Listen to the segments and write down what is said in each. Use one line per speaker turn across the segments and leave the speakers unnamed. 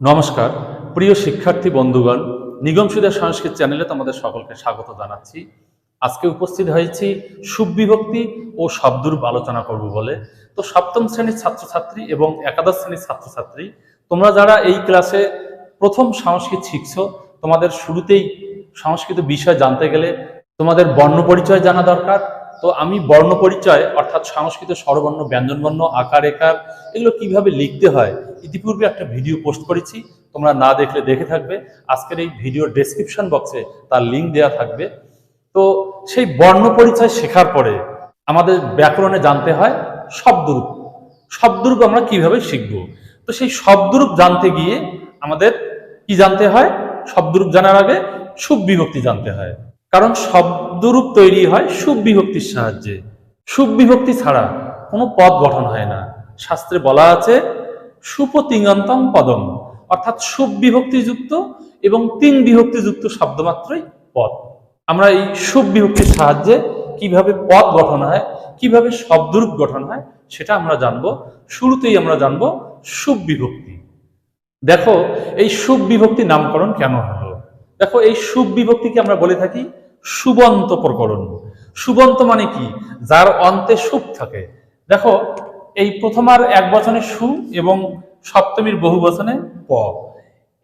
নমস্কার, প্রিয় শিক্ষার্থী বন্ধুগণ, নিগম সংস্কৃত চ্যানেলে তোমাদের সকলকে স্বাগত জানাচ্ছি। আজকে উপস্থিত হয়েছি সুবিভক্তি ও শব্দরূপ আলোচনা করব বলে। তো সপ্তম শ্রেণির ছাত্রছাত্রী এবং একাদশ শ্রেণির ছাত্রছাত্রী, তোমরা যারা এই ক্লাসে প্রথম সংস্কৃত শিখছো, তোমাদের শুরুতেই সংস্কৃত বিষয় জানতে গেলে তোমাদের বর্ণ পরিচয় জানা দরকার তো আমি বর্ণ পরিচয় অর্থাৎ সংস্কৃত স্বরবর্ণ, ব্যঞ্জনবর্ণ, আকার, একার, এগুলো কীভাবে লিখতে হয়, ইতিপূর্বে একটা ভিডিও পোস্ট করেছি, তোমরা না দেখলে দেখে থাকবে। আজকের এই ভিডিওর ডেসক্রিপশন বক্সে তার লিঙ্ক দেওয়া থাকবে। তো সেই বর্ণ পরিচয় শেখার পরে আমাদের ব্যাকরণে জানতে হয় শব্দরূপ। শব্দরূপ আমরা কীভাবে শিখব? তো সেই শব্দরূপ জানতে গিয়ে আমাদের কি জানতে হয়? শব্দরূপ জানার আগে সুবিভক্তি জানতে হয়। কারণ শব্দরূপ তৈরি হয় সুবিভক্তির সাহায্যে। সুবিভক্তি ছাড়া কোনো পদ গঠন হয় না। শাস্ত্রে বলা আছে সুপতিঙ্গন্তম পদম অর্থাৎ সুবিভক্তিযুক্ত এবং তিন বিভক্তিযুক্ত শব্দ মাত্রই পদ আমরা এই সুবিভক্তির সাহায্যে কীভাবে পদ গঠন হয়, কীভাবে শব্দরূপ গঠন হয়, সেটা আমরা জানব। শুরুতেই আমরা জানব সুবিভক্তি দেখো, এই সুবিভক্তি নামকরণ কেন হলো? দেখো, এই সুবিভক্তিকে আমরা বলে থাকি সুবন্ত প্রকরণ। সুবন্ত মানে কি? যার অন্তে সুপ থাকে। দেখো, এই প্রথমার এক বচনে সু এবং সপ্তমীর বহু বচনে প।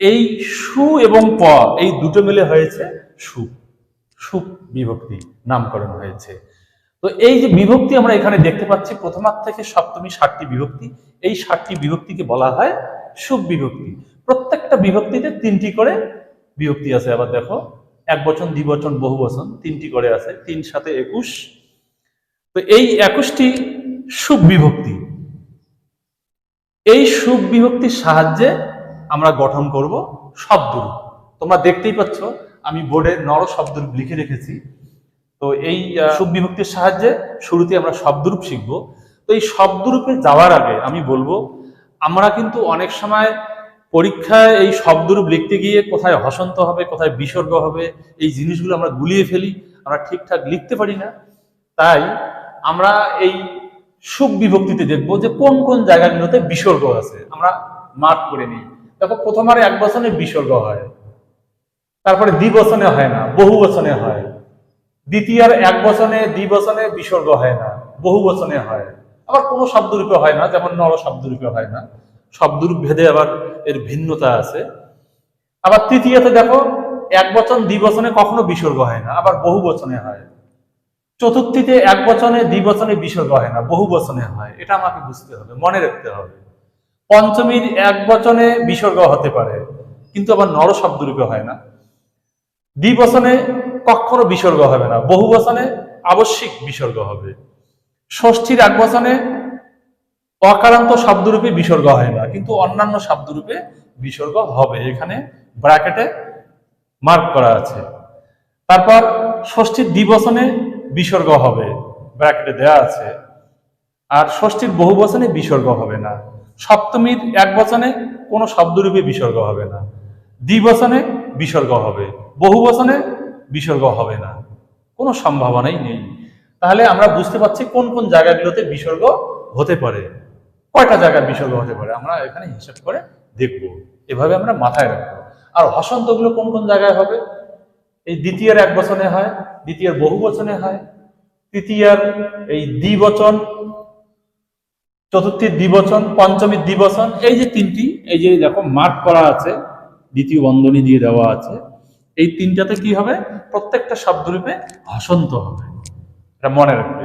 এই সু এবং প, এই দুটো মিলে হয়েছে সুপ সুপ বিভক্তি নামকরণ হয়েছে। তো এই যে বিভক্তি আমরা এখানে দেখতে পাচ্ছি, প্রথমার থেকে সপ্তমী ষাটটি বিভক্তি। এই ষাটটি বিভক্তিকে বলা হয় সুপ বিভক্তি। প্রত্যেকটা বিভক্তিতে তিনটি করে বিভক্তি আছে। আবার দেখো এক বচন দ্বিবচন বহু বচন, তিনটি করে আছে, তিন সাথে একুশ। তো এই একুশটি সুপ বিভক্তি, এই সুপ বিভক্তির সাহায্যে আমরা গঠন করব শব্দরূপ তোমরা দেখতেই পাচ্ছ, আমি বোর্ডে নর শব্দরূপ লিখে রেখেছি। তো এই সুপ বিভক্তির সাহায্যে শুরুতে আমরা শব্দরূপ শিখব। তো এই শব্দরূপে যাওয়ার আগে আমি বলব, আমরা কিন্তু অনেক সময় পরীক্ষায় এই শব্দরূপ লিখতে গিয়ে কোথায় হসন্ত হবে, কোথায় বিসর্গ হবে, এই জিনিসগুলো আমরা গুলিয়ে ফেলি, আমরা ঠিকঠাক লিখতে পারি না। তাই আমরা এই সুখ বিভক্তিতে দেখব যে কোন কোন জায়গাগুলোতে বিসর্গ আছে, আমরা মার্ক করে নিই। দেখো, প্রথমার এক বছরে বিসর্গ হয়, তারপরে দ্বিবচনে হয় না, বহু বচনে হয়। দ্বিতীয়ার এক বচনে দ্বিবচনে বিসর্গ হয় না, বহু বচনে হয়। আবার কোনো শব্দরূপে হয় না, যেমন নর শব্দরূপে হয় না। শব্দরূপ আবার এর ভিন্নতা আছে। আবার তৃতীয়তে দেখো, এক বচন দ্বিবচনে কখনো বিসর্গ হয় না, আবার বহু বচনে হয়। চতুর্থীতে এক বচনে দ্বিবচনে বিসর্গ হয় না, বহু বচনে হয়। এটা আমাকে বুঝতে হবে, মনে রাখতে হবে। পঞ্চমীর এক বচনে বিসর্গ হতে পারে, কিন্তু আবার নর শব্দরূপে হয় না। দ্বিবচনে কখনো বিসর্গ হবে না, বহু বচনে আবশ্যিক বিসর্গ হবে। ষষ্ঠীর এক বচনে অকারান্ত শব্দরূপে বিসর্গ হয় না, কিন্তু অন্যান্য শব্দরূপে বিসর্গ হবে। এখানে ব্র্যাকেটে মার্ক করা আছে। তারপর ষষ্ঠীর দ্বিবচনে বিসর্গ হবে, ব্র্যাকেটে দেয়া আছে। আর ষষ্ঠীর বহু বচনে বিসর্গ হবে না। সপ্তমীর এক বচনে কোনো শব্দরূপে বিসর্গ হবে না। দ্বিবচনে বিসর্গ হবে বহু বচনে বিসর্গ হবে না। কোনো সম্ভাবনাই নেই। তাহলে আমরা বুঝতে পারছি কোন কোন জায়গাগুলোতে বিসর্গ হতে পারে। কয়টা জায়গায় বিসর্গ হতে পারে? আমরা এখানে হিসাব করে দেখব। এভাবে আমরা মাথায় রাখব। আর হসন্তগুলো কোন কোন জায়গায় হবে? এই দ্বিতীয়ের এক বচনে হয়, দ্বিতীয়ের বহু বচনে হয়, তৃতীয়ার এই দ্বিবচন, চতুর্থীর দ্বিবচন, পঞ্চমীর দ্বিবচন, এই যে তিনটি, এই যে দেখো মার্ক করা আছে, দ্বিতীয় বন্ধনী দিয়ে দেওয়া আছে, এই তিনটাতে কি হবে? প্রত্যেকটা শব্দরূপে হসন্ত হবে। এটা মনে রাখবে।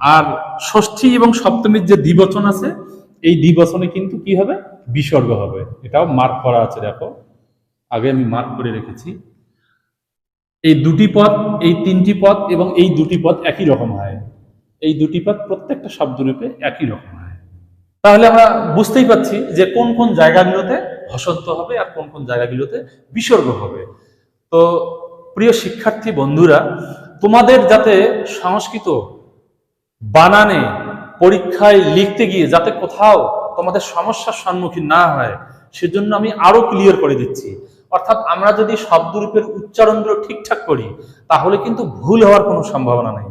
আর ষষ্ঠী এবং সপ্তমীর যে দ্বিবচন আছে এই দ্বিবচনে কিন্তু কি হবে? বিসর্গ হবে। এটাও মার্ক করা আছে, দেখো। আগে আমি মার্ক করে রেখেছি। এই দুটি পদ, এই তিনটি পদ এবং এই দুটি পদ একই রকম হয়। এই দুটি পদ প্রত্যেকটা শব্দরূপে একই রকম হয়। তাহলে আমরা বুঝতেই পাচ্ছি যে কোন কোন জায়গাগুলোতে হসন্ত হবে আর কোন কোন জায়গাগুলোতে বিসর্গ হবে। তো প্রিয় শিক্ষার্থী বন্ধুরা, তোমাদের যাতে সংস্কৃত বানানে পরীক্ষায় লিখতে গিয়ে যাতে কোথাও তোমাদের সমস্যার সম্মুখীন না হয়, সেজন্য আমি আরও ক্লিয়ার করে দিচ্ছি। অর্থাৎ আমরা যদি শব্দরূপের উচ্চারণগুলো ঠিকঠাক করি, তাহলে কিন্তু ভুল হওয়ার কোনো সম্ভাবনা নেই।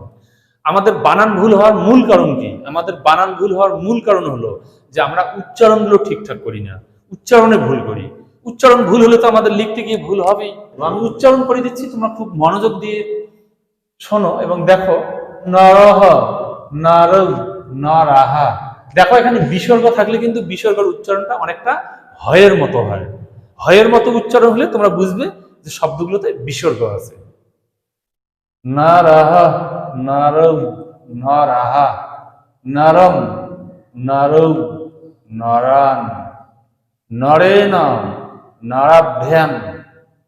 আমাদের বানান ভুল হওয়ার মূল কারণ কি? আমাদের বানান ভুল হওয়ার মূল কারণ হলো যে আমরা উচ্চারণগুলো ঠিকঠাক করি না, উচ্চারণে ভুল করি। উচ্চারণ ভুল হলে তো আমাদের লিখতে গিয়ে ভুল হবেই। আমি উচ্চারণ করে দিচ্ছি, তোমরা খুব মনোযোগ দিয়ে শোনো এবং দেখো, নরহ, নরম। নরাহা। দেখো, এখানে বিসর্গ থাকলে কিন্তু বিসর্গের উচ্চারণটা অনেকটা হয়ের মতো হয়। হয়ের মতো উচ্চারণ হলে তোমরা বুঝবে যে শব্দগুলোতে বিসর্গ আছে। নারাহা, নরম, নরাহা। নরম নরম, নরান। নরেন নরাভ্যাম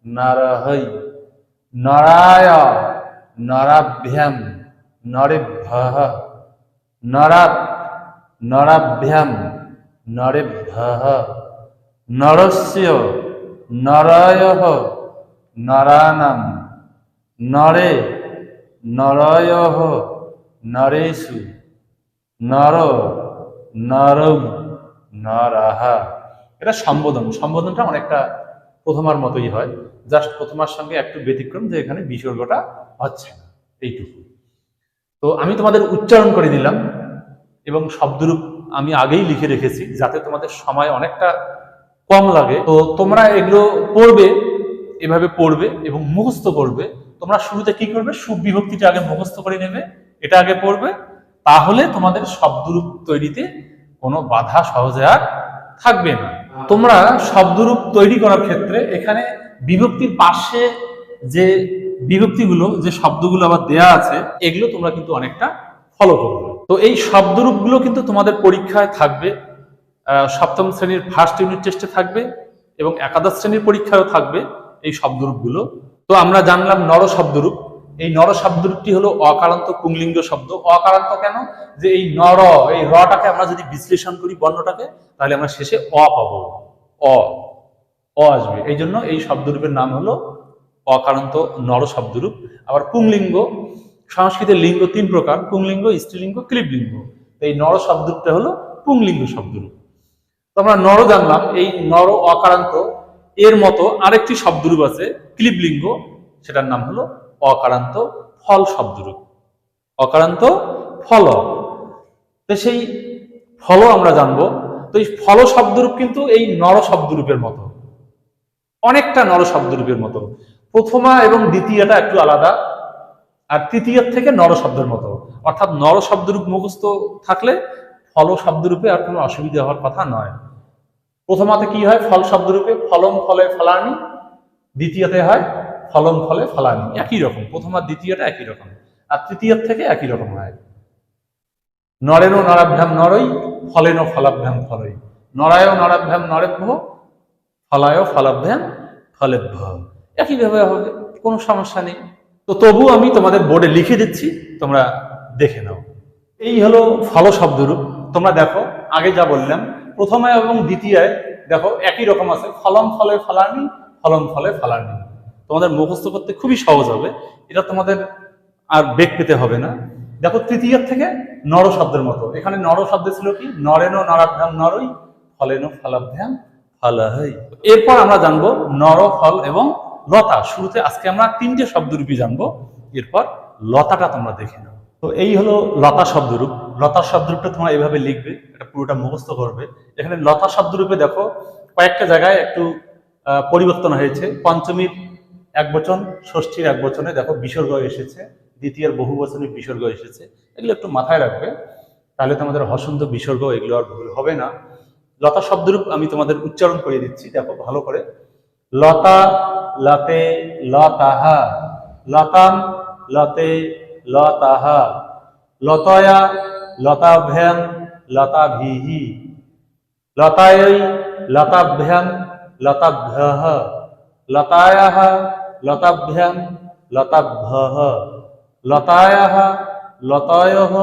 নরহৈ। নরায়, নরাভ্যাম, নরেভ্যः। নরাত নরাভ্যাম, নরেভ্যः। নরস্য, নরয়ः, নরানাম। নরে, নরয়ः, নরেষু। নর, নরম, নরাহা। এটা সম্বোধন। সম্বোধনটা অনেকটা প্রথমার মতোই হয়। জাস্ট প্রথমার সঙ্গে একটু ব্যতিক্রম যে এখানে বিসর্গটা হচ্ছে না। এইটুকু। তো আমি তোমাদের উচ্চারণ করে দিলাম এবং শব্দরূপ আমি আগেই লিখে রেখেছি, যাতে তোমাদের সময় অনেকটা কম লাগে। তো তোমরা এগুলো পড়বে, এভাবে পড়বে এবং মুখস্থ করবে। তোমরা শুরুতে কি করবে? সুবিভক্তিটা আগে মুখস্থ করে নেবে, এটা আগে পড়বে, তাহলে তোমাদের শব্দরূপ তৈরিতে কোনো বাধা সহজে আর থাকবে না। তোমরা শব্দরূপ তৈরি করার ক্ষেত্রে এখানে বিভক্তির পাশে যে বিভক্তিগুলো, যে শব্দগুলো আবার দেয়া আছে, এগুলো তোমরা কিন্তু অনেকটা ফলো করবে। তো এই শব্দরূপগুলো কিন্তু তোমাদের পরীক্ষায় থাকবে সপ্তম শ্রেণির ফার্স্ট ইউনিট টেস্টে থাকবে এবং একাদশ শ্রেণির পরীক্ষায়ও থাকবে এই শব্দরূপগুলো। তো আমরা জানলাম নর শব্দরূপ। এই নর শব্দরূপটি হলো অকারান্ত পুংলিঙ্গ শব্দ। অকারান্ত কেন? যে এই নর, এই রটাকে আমরা যদি বিশ্লেষণ করি বর্ণটাকে, তাহলে আমরা শেষে অ পাবো। অ। অ আসবে। এই জন্য এই শব্দরূপের নাম হলো অকারান্ত নর শব্দরূপ আবার পুংলিঙ্গ, সংস্কৃতের লিঙ্গ তিন প্রকার, পুংলিঙ্গ, স্ত্রীলিঙ্গ ক্লিবলিঙ্গ এই নর শব্দরূপটা হলো পুংলিঙ্গ শব্দরূপ। তো আমরা নর জানলাম, এই নর অকারান্ত, এর মতো আরেকটি শব্দরূপ আছে ক্লিবলিঙ্গ সেটার নাম হলো অকারান্ত ফল শব্দরূপ। অকারান্ত ফল। তো সেই ফল আমরা জানব। তো এই ফল শব্দরূপ কিন্তু এই নর শব্দরূপের মতো। অনেকটা নর শব্দরূপের মতো। প্রথমা এবং দ্বিতীয়টা একটু আলাদা, আর তৃতীয় থেকে নর শব্দের মতো। অর্থাৎ নর শব্দরূপ মুখস্থ থাকলে ফল শব্দরূপে আর কোনো অসুবিধা হওয়ার কথা নয়। প্রথমাতে কি হয়? ফল শব্দরূপে ফলম ফলে ফলানি দ্বিতীয়তে হয় ফলম ফলে ফলানি একই রকম। প্রথম আর দ্বিতীয়টা একই রকম, আর তৃতীয় থেকে একই রকম হয়। নরেনো নরাভ্যাম নরই ফলেনো ফলাভ্যাম ফলই। নরায় নরাভ্যাম নরেভ্য ফলায় ফলাভ্যাম ফলেভ্য। একইভাবে হবে, কোনো সমস্যা নেই। তো তবু আমি তোমাদের বোর্ডে লিখে দিচ্ছি, তোমরা দেখে নাও। এই হলো ফল শব্দরূপ তোমরা দেখো, আগে যা বললাম, প্রথমে এবং দ্বিতীয়ায় দেখো, একই রকম আছে, ফলম ফলে ফলানি, ফলম ফলে ফলানি। তোমাদের মুখস্থ করতে খুবই সহজ হবে। এটা তোমাদের আর বেগ পেতে হবে না। দেখো তৃতীয় থেকে নর শব্দের মতো। এখানে নর শব্দ ছিল কি? নরেন নরাভ্যাম নরই, ফলেন ফলাভ্যাম ফলহই। এরপর আমরা জানব নর, ফল এবং লতা, শুরুতে আজকে আমরা তিনটে শব্দরূপই জানব, এরপর লতাটা তোমরা দেখে নাও। তো এই হলো লতা শব্দরূপ লতা শব্দরূপটা তোমরা এইভাবে লিখবে, এটা পুরোটা মুখস্থ করবে। এখানে লতা শব্দরূপে দেখো, কয়েকটা জায়গায় একটু পরিবর্তন হয়েছে। পঞ্চমীর এক বচন, ষষ্ঠীর এক বচনে দেখো বিসর্গ এসেছে দ্বিতীয় বহু বচনের বিসর্গ এসেছে। এগুলো একটু মাথায় রাখবে, তাহলে তোমাদের হসন্ত বিসর্গ এগুলো আর ভুল হবে না। লতা শব্দরূপ আমি তোমাদের উচ্চারণ করে দিচ্ছি, দেখো ভালো করে। লতা লতে লতাহা। লতাম, লতে লতাহা। লতয়া, লতাভ্যাম, লতাভিহি। লতাভ্যাম লতাভ্যः লতায়াः লতাভ্যাম লতাভ্যः লতায়াः লতয়ः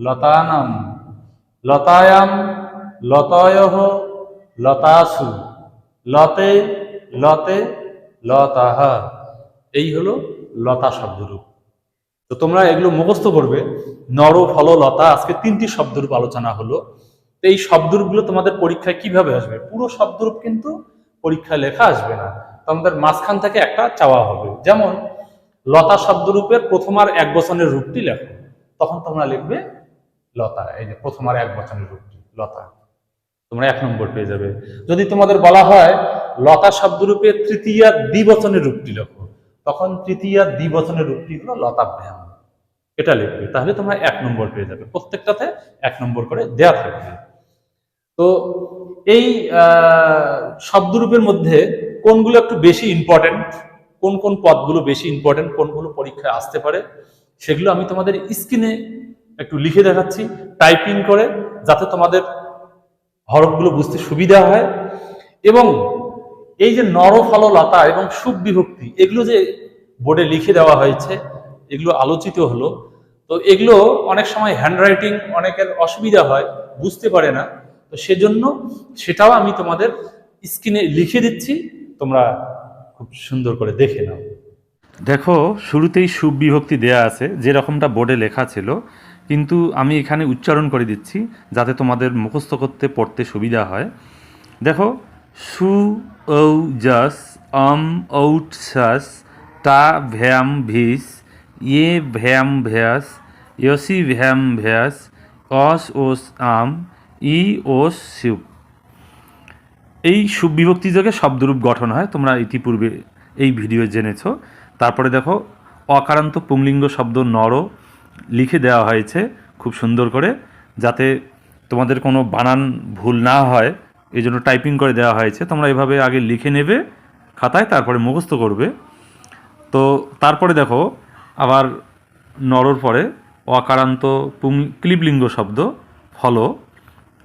লতানাম। লতায়াম লতয়ः লতাসু। লতে লতে লতাহা। এই হলো লতা শব্দরূপ। তো তোমরা এগুলো মুখস্থ করবে। নর, ফল, লতা, আজকে তিনটি শব্দরূপ আলোচনা হলো। তো এই শব্দরূপগুলো তোমাদের পরীক্ষায় কীভাবে আসবে? পুরো শব্দরূপ কিন্তু পরীক্ষায় লেখা আসবে না। তোমাদের মাঝখান থেকে একটা চাওয়া হবে। যেমন, লতা শব্দরূপের প্রথম আর এক বচনের রূপটি লেখো। তখন তোমরা লিখবে লতা। এই যে প্রথম আর এক বচনের রূপটি, লতা। তোমরা এক নম্বর পেয়ে যাবে। যদি তোমাদের বলা হয়, লতা শব্দরূপে তৃতীয়া দ্বিবচনের রূপটি লেখো, তখন তৃতীয়া দ্বিবচনের রূপটি হলো লতাভ্যাম এটা লিখবে, তাহলে তোমরা এক নম্বর পেয়ে যাবে। প্রত্যেকটাতে এক নম্বর করে দেয়া থাকবে। তো এই শব্দরূপের মধ্যে কোনগুলো একটু বেশি ইম্পর্টেন্ট কোন কোন পদগুলো বেশি ইম্পর্টেন্ট কোনগুলো পরীক্ষায় আসতে পারে, সেগুলো আমি তোমাদের স্ক্রিনে একটু লিখে দেখাচ্ছি টাইপিং করে, যাতে তোমাদের হরফগুলো বুঝতে সুবিধা হয়। এবং এই যে নরফল লতা এবং সুখ বিভক্তি এগুলো যে বোর্ডে লিখে দেওয়া হয়েছে, এগুলো আলোচিত হলো। তো এগুলো অনেক সময় হ্যান্ডরাইটিং অনেকের অসুবিধা হয়, বুঝতে পারে না। তো সেজন্য সেটাও আমি তোমাদের স্ক্রিনে লিখে দিচ্ছি, তোমরা খুব সুন্দর করে দেখে নাও।
দেখো, শুরুতেই সুবিভক্তি দেয়া আছে, যে রকমটা বোর্ডে লেখা ছিল কিন্তু আমি এখানে উচ্চারণ করে দিচ্ছি যাতে তোমাদের মুখস্থ করতে, পড়তে সুবিধা হয়। দেখো, সু, ঔ জাস অম, ঔট, সাস টা ভ্যাম, ভিস ইয়ে ভ্যাম, ভ্যাস, ইয়সি, ভ্যাম, ভ্যাস, অস, ওস, আম, ই, ওস সিউপ এই সুবিভক্তি যোগে শব্দরূপ গঠন হয়। তোমরা ইতিপূর্বে এই ভিডিও জেনেছ। তারপরে দেখো, অকারান্ত পুংলিঙ্গ শব্দ নর লিখে দেওয়া হয়েছে খুব সুন্দর করে, যাতে তোমাদের কোনো বানান ভুল না হয়। এই জন্য টাইপিং করে দেওয়া হয়েছে। তোমরা এভাবে আগে লিখে নেবে, খাতায় তারপরে মুখস্থ করবে। তো তারপরে দেখো, আবার নরর পরে অকারান্ত পুং ক্লিবলিঙ্গ শব্দ, ফলো,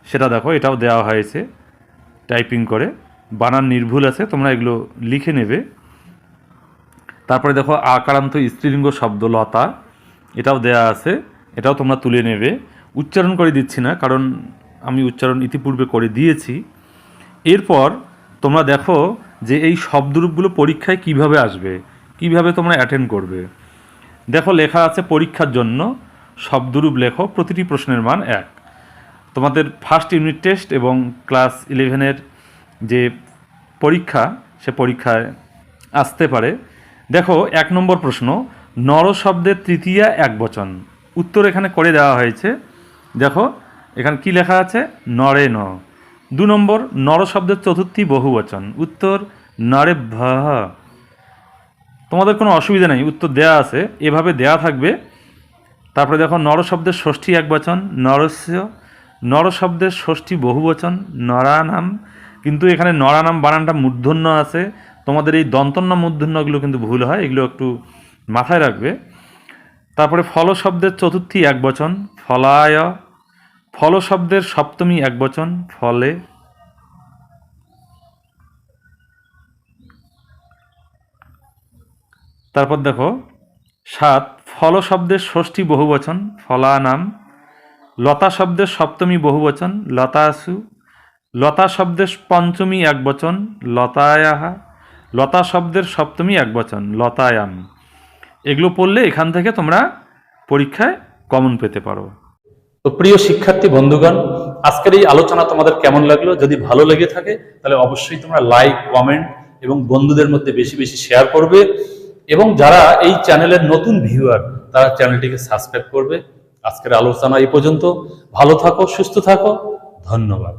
সেটা দেখো, এটাও দেওয়া হয়েছে টাইপিং করে। বানান নির্ভুল আছে, তোমরা এগুলো লিখে নেবে। তারপরে দেখো, আকারান্ত স্ত্রীলিঙ্গ শব্দ, লতা। এটাও দেয়া আছে, এটাও তোমরা তুলে নেবে। উচ্চারণ করে দিচ্ছি না, কারণ আমি উচ্চারণ ইতিপূর্বে করে দিয়েছি। এরপর তোমরা দেখো যে এই শব্দরূপগুলো পরীক্ষায় কীভাবে আসবে, কীভাবে তোমরা অ্যাটেন্ড করবে। দেখো, লেখা আছে পরীক্ষার জন্য, শব্দরূপ লেখো, প্রতিটি প্রশ্নের মান এক। তোমাদের ফার্স্ট ইউনিট টেস্ট এবং ক্লাস ইলেভেনের যে পরীক্ষা, সে পরীক্ষায় আসতে পারে। দেখো, এক নম্বর প্রশ্ন নর শব্দের তৃতীয়া এক বচন। উত্তর এখানে করে দেওয়া হয়েছে। দেখো, এখানে কি লেখা আছে? নরে ন। দু নম্বর নর শব্দের চতুর্থী বহুবচন। উত্তর, নরে ভহ তোমাদের কোনো অসুবিধা নেই, উত্তর দেয়া আছে। এভাবে দেয়া থাকবে। তারপরে দেখো নর শব্দের ষষ্ঠী এক বচন, নরস্য নর শব্দের ষষ্ঠী বহুবচন, নরানাম। কিন্তু এখানে নরানাম বানানটা মূর্ধন্য আছে। তোমাদের এই দন্তন্য মূর্ধন্যগুলো কিন্তু ভুল হয়, এগুলো একটু মাথায় রাখবে। তারপরে ফল শব্দের চতুর্থী এক বচন, ফলায়। ফল শব্দের সপ্তমী এক বচন, ফলে। তারপর দেখো, সাত ফল শব্দের ষষ্ঠী বহুবচন ফলা নাম লতা শব্দের সপ্তমী বহুবচন, লতাসু। লতা শব্দের পঞ্চমী এক বচন, লতায়াহা। লতা শব্দের সপ্তমী এক বচন, লতায়াম। এগুলো পড়লে এখান থেকে তোমরা পরীক্ষায় কমন পেতে পারো।
তো প্রিয় শিক্ষার্থী, বন্ধুগণ, আজকের এই আলোচনা তোমাদের কেমন লাগল? যদি ভালো লেগে থাকে, তাহলে অবশ্যই তোমরা লাইক কমেন্ট এবং বন্ধুদের মধ্যে বেশি বেশি শেয়ার করবে এবং যারা এই চ্যানেলের নতুন ভিউয়ার তারা চ্যানেলটিকে সাবস্ক্রাইব করবে। আজকের আলোচনা এই পর্যন্ত। ভালো থাকো, সুস্থ থাকো। ধন্যবাদ।